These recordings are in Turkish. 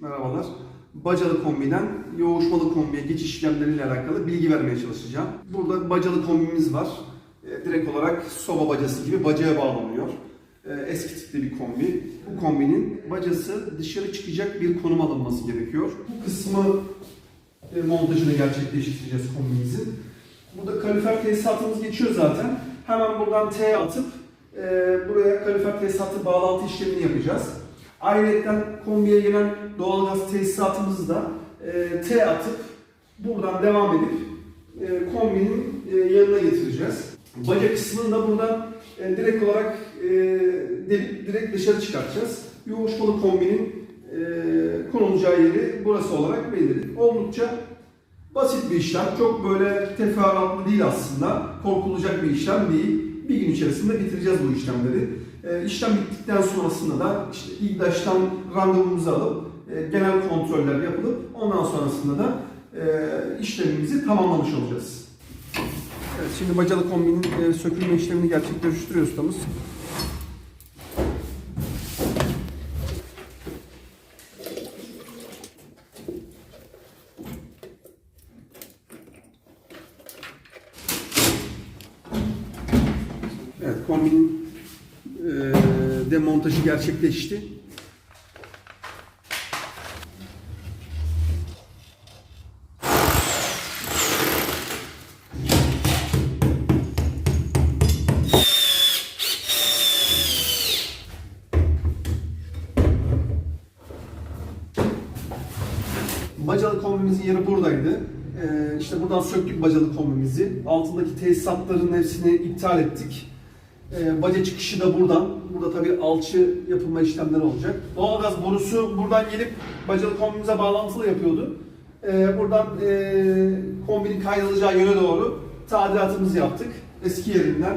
Merhabalar. Bacalı kombiden yoğuşmalı kombiye geçiş işlemleriyle alakalı bilgi vermeye çalışacağım. Burada bacalı kombimiz var. E, direkt olarak soba bacası gibi bacaya bağlanıyor. E, eski tipli bir kombi. Bu kombinin bacası dışarı çıkacak bir konum alınması gerekiyor. Bu kısmı e, montajını gerçekleştireceğiz kombimizin. Burada kalifer tesisatımız geçiyor zaten. Hemen buradan T atıp e, buraya kalifer tesisatı bağlantı işlemini yapacağız. Ayrıca kombiye gelen doğalgaz tesisatımızı da e, T atıp buradan devam edip e, kombinin e, yanına getireceğiz. Baca kısmını da buradan e, direkt olarak e, delip direkt dışarı çıkartacağız. Yoğuşmalı kombinin e, konulacağı yeri burası olarak belirledik. Oldukça basit bir işlem. Çok böyle teferruatlı değil aslında. Korkulacak bir işlem değil. Bir gün içerisinde bitireceğiz bu işlemleri. E, işlem bittikten sonrasında da işte İGDAŞ'tan randevumuzu alıp e, genel kontroller yapılıp ondan sonrasında da e, işlemimizi tamamlamış olacağız. Evet, şimdi bacalı kombinin e, sökülme işlemini gerçekleştiriyor ustamız. Evet, kombinin e, demontajı gerçekleşti. Bacalı kombimizin yeri buradaydı. Ee, işte buradan söktük bacalı kombimizi. Altındaki tesisatların hepsini iptal ettik. Ee, baca çıkışı da buradan. Burada tabii alçı yapılma işlemleri olacak. Doğalgaz borusu buradan gelip bacalı kombimize bağlantılı yapıyordu. Ee, buradan e, kombinin kaydolacağı yöne doğru tadilatımızı yaptık. Eski yerinden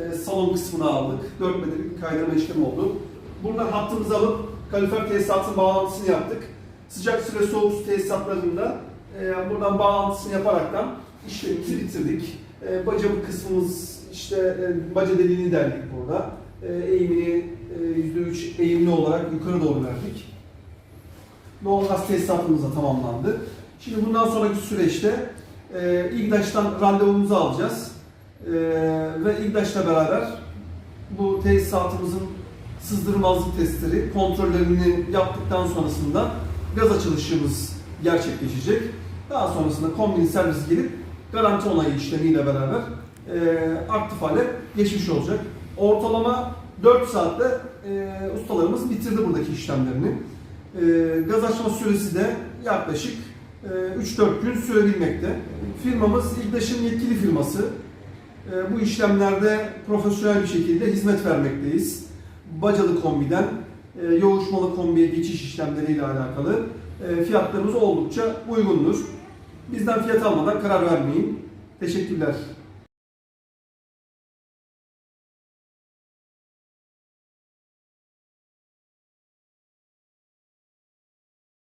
e, salon kısmını aldık. 4 metrelik bir kaydırma işlemi oldu. Buradan hattımızı alıp kalifer tesisatın bağlantısını yaptık. Sıcak su ve soğuk su tesisatlarında e, buradan bağlantısını yaparaktan işlemimizi bitirdik. E, baca bu kısmımız işte e, baca deliğini deldik burada. E, eğimini e, %3 eğimli olarak yukarı doğru verdik. Doğalgaz tesisatımız da tamamlandı. Şimdi bundan sonraki süreçte e, İGDAŞ'tan randevumuzu alacağız. E, ve İGDAŞ'la beraber bu tesisatımızın sızdırmazlık testleri kontrollerini yaptıktan sonrasında gaz açılışımız gerçekleşecek. Daha sonrasında kombin servis gelip garanti onayı işlemiyle beraber e, aktif hale geçmiş olacak. Ortalama 4 saatte e, ustalarımız bitirdi buradaki işlemlerini. E, gaz açma süresi de yaklaşık e, 3-4 gün sürebilmekte. Firmamız İGDAŞ'ın yetkili firması. E, bu işlemlerde profesyonel bir şekilde hizmet vermekteyiz. Bacalı kombiden e, yoğuşmalı kombiye geçiş işlemleriyle alakalı e, fiyatlarımız oldukça uygundur. Bizden fiyat almadan karar vermeyin. Teşekkürler.